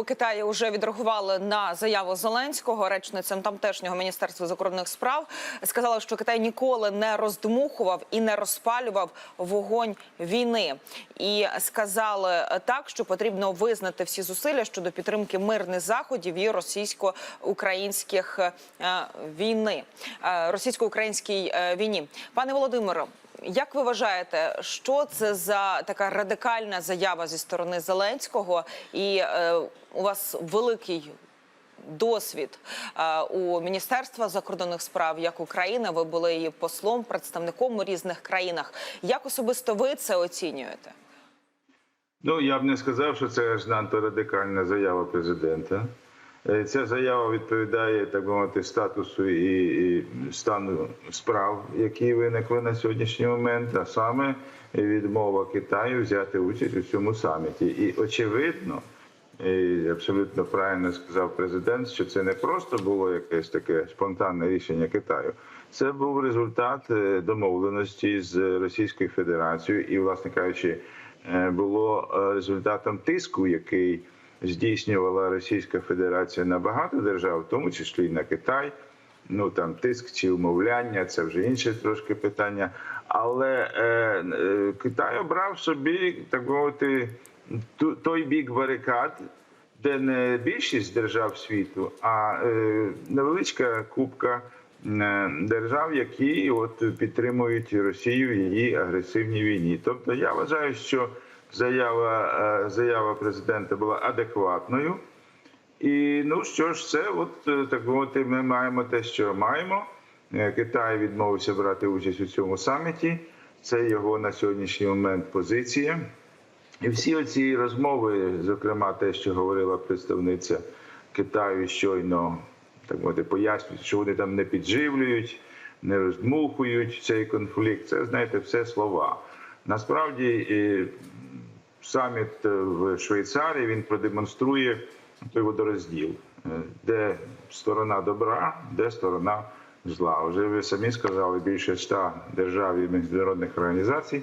у Китаї вже відреагували на заяву Зеленського. Речниця тамтешнього міністерства закордонних справ сказала, що Китай ніколи не роздмухував і не розпалював вогонь війни. І сказали так, що потрібно визнати всі зусилля щодо підтримки мирних заходів і російсько-українських е, війни, е, російсько-українській е, війні. Пане Володимире, як ви вважаєте, що це за така радикальна заява зі сторони Зеленського? І е, у вас великий досвід е, у Міністерства закордонних справ як України. Ви були її послом, представником у різних країнах. Як особисто ви це оцінюєте? Ну я б не сказав, що це аж надто радикальна заява президента. Е, Ця заява відповідає так би мовити статусу і, стану справ, які виникли на сьогоднішній момент, а саме відмова Китаю взяти участь у цьому саміті. І очевидно, і абсолютно правильно сказав президент, що це не просто було якесь таке спонтанне рішення Китаю. Це був результат е, домовленості з Російською Федерацією, і, власне кажучи, е, було результатом тиску, який здійснювала Російська Федерація на багато держав, в тому числі і на Китай. Ну там тиск чи умовляння, це вже інше трошки питання. Але е, е, Китай обрав собі, так мовити, ту- той бік барикад, де не більшість держав світу, а е, невеличка кубка е, держав, які от підтримують Росію в її агресивній війні. Тобто я вважаю, що заява, е, заява президента була адекватною. І ну що ж, це от е, так мовити, ми маємо те, що маємо. Е, Китай відмовився брати участь у цьому саміті. Це його на сьогоднішній момент позиція. І всі оці розмови, зокрема, те, що говорила представниця Китаю, щойно так мовити, пояснюють, що вони там не підживлюють, не роздмухують цей конфлікт. Це знаєте, все слова. Насправді саміт в Швейцарії він продемонструє той водорозділ, е, де сторона добра, де сторона зла. Вже ви самі сказали, більше ста держав і міжнародних організацій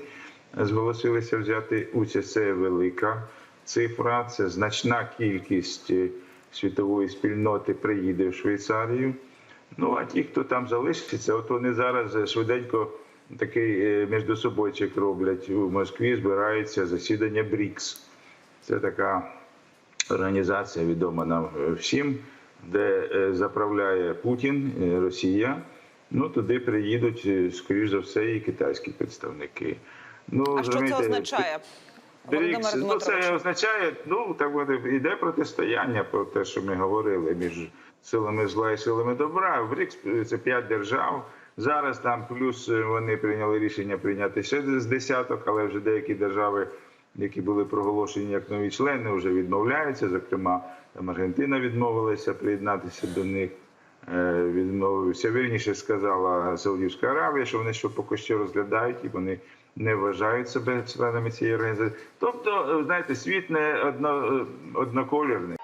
зголосилися взяти участь. Це велика цифра, це значна кількість е, світової спільноти приїде в Швейцарію. Ну а ті, хто там залишиться, от вони зараз е, швиденько такий е, між собойчик роблять у Москві. Збирається засідання БРІКС. Це така організація відома нам е, всім, де е, заправляє Путін, Росія. Ну туди приїдуть, скоріш за все, і китайські представники. Ну А що це означає? БРІКС, ну, це означає, ну так буде, йде протистояння про те, що ми говорили між силами зла і силами добра. В БРІКС це п'ять держав. Зараз там плюс е, вони прийняли рішення прийняти ще з десяток, але вже деякі держави, які були проголошені як нові члени, вже відмовляються. Зокрема, там Аргентина відмовилася приєднатися до них. Е, Відмовився вірніше сказала Саудівська Аравія, що вони що поки що розглядають і вони не вважають себе членами цієї організації. Тобто, е, знаєте, світ не одно, одноколірний.